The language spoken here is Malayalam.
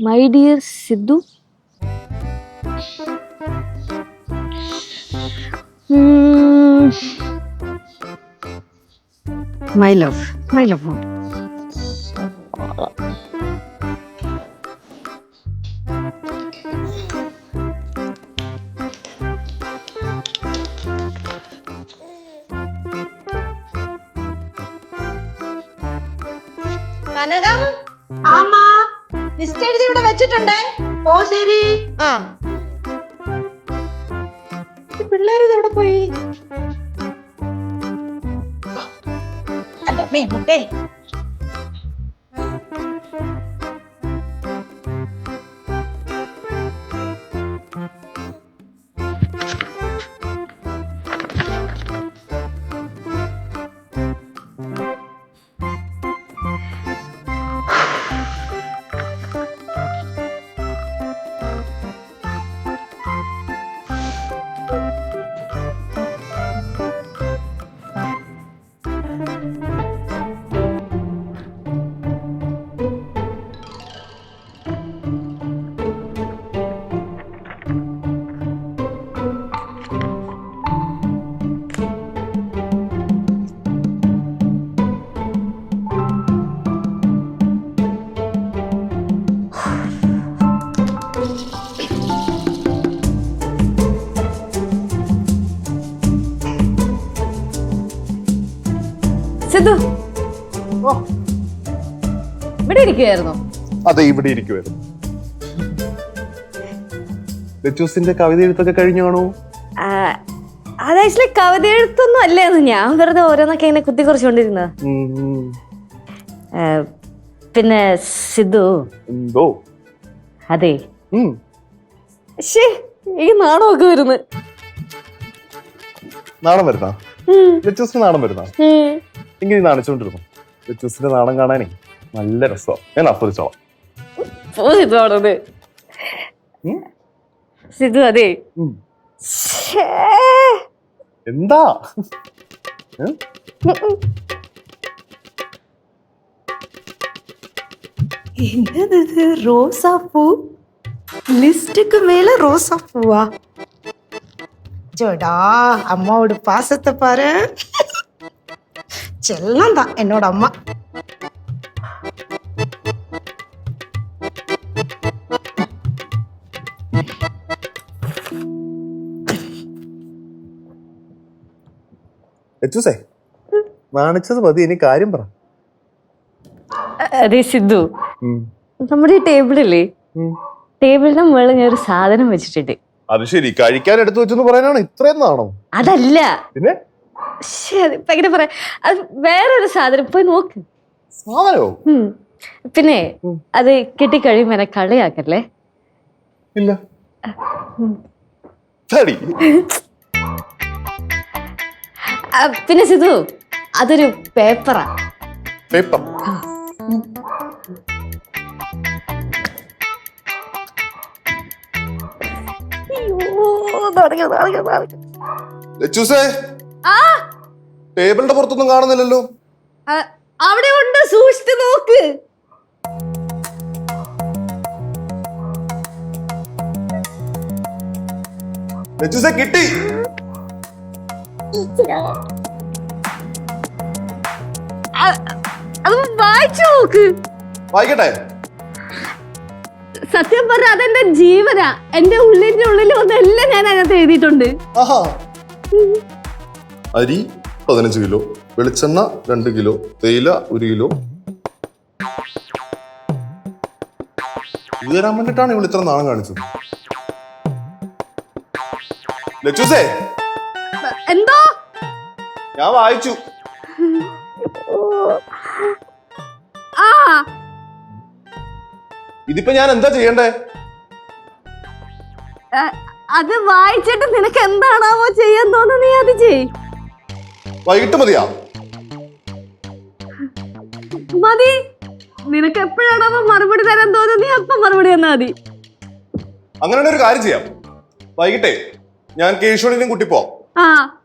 My dear Siddu my love my love Kanakam ஆமா ലിസ്റ്റ് എഴുതി ഇവിടെ വെച്ചിട്ടുണ്ട്. ഓ ശരി. ആ. പിള്ളേർ ഇതെവിടെ പോയി? അല്ല മുട്ടേ. സിദ്ധു ഇവിടെ ഇരിക്കുകയായിരുന്നു അതെ ഇവിടെ ഇരിക്കുവായിരുന്നു. ലച്ചൂസിന്റെ കവിത എഴുത്തൊക്കെ കഴിഞ്ഞു കാണൂ അത് ആക്ച്വലി കവിത എഴുത്തൊന്നും അല്ലായിരുന്നു ഞാൻ വെറുതെ ഓരോന്നൊക്കെ ഇങ്ങനെ കുത്തി കുറച്ചുകൊണ്ടിരുന്നത് പിന്നെ സിദ്ധു. എന്തോ? അതെ. ഉം. ശേ ഈ നാണമൊക്കെ വരുന്നു. നാണം വരുന്ന? ലച്ചൂസിന് നാണം വരുന്ന? എങ്കിൽ നീ നാണിച്ചോണ്ടിരുന്നു ലച്ചൂസിന്റെ നാണം കാണാനേ നല്ല രസമാണ് ഞാൻ ആസ്വദിച്ചോളാം സിദ്ധു അവിടെ ഉം. സിദ്ധു അതെ ഉം. ശ്ശേ. എന്താ ഏ? என்னது இது ரோசா பூ லிஸ்டுக்கு மேல ரோசா பூவா ஜோடா அம்மாவோட பாசத்தை பாரு ചെല്ലണം താ എന്നോടമ്മ ലച്ചൂസേ മതി ഇനി കാര്യം പറ. അതെ സിദ്ധു. നമ്മുടെ ഈ ടേബിളില്ലേ ടേബിളിന്റെ മുകളിൽ ഞാൻ ഒരു സാധനം വെച്ചിട്ടുണ്ട്. അത് ശരി കഴിക്കാൻ എടുത്തു വെച്ചെന്ന് പറയാനാണോ ഇത്രയും അതല്ല. പിന്നെ? എങ്ങനെ പറയാ അത് വേറൊരു സാധനം പോയി നോക്ക്. സാധനോ? ഉം. പിന്നെ. അത് കിട്ടിക്കഴിയുമ്പോ എന്നെ കളിയാക്കല്ലേ? ഇല്ല. തടി. ആ, പിന്നെ സിധു അതൊരു പേപ്പറാ. പേപ്പർ. ലച്ചൂസേ. ആ. ടേബിളിന്റെ പുറത്തൊന്നും കാണുന്നില്ലല്ലോ. അവിടെ ഉണ്ട്. സൂക്ഷിച്ചു നോക്ക്. കിട്ടി. വായിച്ചു നോക്ക്. വായിക്കട്ടെ? സത്യം പറഞ്ഞ അതെന്റെ ജീവനാ. എന്റെ ഉള്ളിന്റെ ഉള്ളിൽ ഒന്നെല്ലാം ഞാൻ അതിനകത്ത് എഴുതിയിട്ടുണ്ട്. അരി പതിനഞ്ച് കിലോ വെളിച്ചെണ്ണ രണ്ട് കിലോ തേയില ഒരു കിലോ. ഇത് തരാൻ വേണ്ടിട്ടാണ് ഇവൾ ഇത്ര നാണം കാണിച്ചത്. ലച്ചൂസേ എന്തോ? ഞാൻ വായിച്ചു. ആ. ഇതിപ്പോ ഞാൻ എന്താ ചെയ്യണ്ടേ? അത് വായിച്ചിട്ട് നിനക്ക് എന്താണാവോ ചെയ്യാൻ തോന്നുന്നു നീ അത് ചെയ്. വൈകിട്ട് മതിയാ. മതി. നിനക്ക് എപ്പോഴാണോ മറുപടി തരാൻ തോന്നുന്നത് നീ അപ്പം മറുപടി തന്നാ മതി. അങ്ങനെയാണെങ്കിൽ ഒരു കാര്യം ചെയ്യാം. വൈകിട്ടേ ഞാൻ കേശവണിനും കുട്ടി പോവാം. ആ.